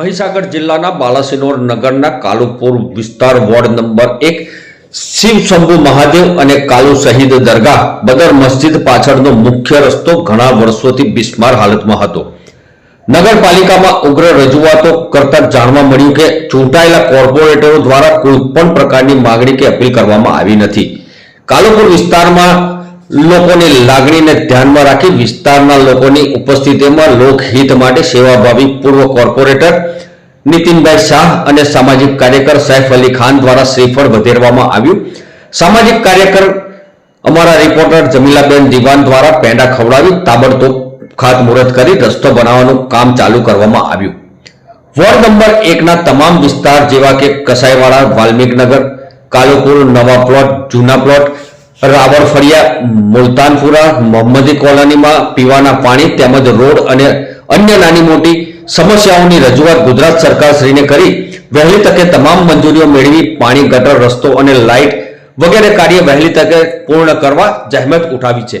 મહીસાગર જિલ્લાના બાલાસિનોર નગરના કાલુપુર વિસ્તાર વોર્ડ નંબર એક શિવ શંભુ મહાદેવ અને કાલુ શહીદ દરગાહ બદર મસ્જિદ પાછળનો મુખ્ય રસ્તો ઘણા વર્ષોથી બિસ્માર હાલતમાં હતો. નગરપાલિકામાં ઉગ્ર રજૂઆતો કરતા જાણવા મળ્યું કે ચૂંટાયેલા કોર્પોરેટરો દ્વારા કોઈ પણ પ્રકારની માગણી કે અપીલ કરવામાં આવી નથી. કાલુપુર વિસ્તારમાં લોકોની લાગણીને ધ્યાનમાં રાખી વિસ્તારના લોકોની ઉપસ્થિતિમાં લોકહિત માટે સેવાભાવી પૂર્વ કોર્પોરેટર નીતિનભાઈ શાહ અને સામાજિક કાર્યકર સૈફ અલી ખાન દ્વારા શ્રીફળ વધેરવામાં આવ્યું. સામાજિક કાર્યકર અમારા રિપોર્ટર જમીલાબેન દિવાન દ્વારા પેંડા ખવડાવી તાબડતોબ ખાતમુહૂર્ત કરી રસ્તો બનાવવાનું કામ ચાલુ કરવામાં આવ્યું. વોર્ડ નંબર એકના તમામ વિસ્તાર જેવા કે કસાઈવાડા, વાલ્મીકનગર, કાલુપુર, નવા પ્લોટ, જૂના પ્લોટ રાવળ ફરિયા મુલતાનપુરા, મોહમ્મદી કોલોનીમાં પીવાના પાણી તેમજ રોડ અને અન્ય નાની મોટી સમસ્યાઓની રજૂઆત ગુજરાત સરકાર શ્રીને કરી. વહેલી તકે તમામ મંજૂરીઓ મેળવી, પાણી, ગટર, રસ્તો અને લાઇટ વગેરે કાર્ય વહેલી તકે પૂર્ણ કરવા જહેમત ઉઠાવી છે.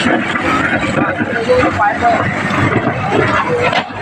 Thank you.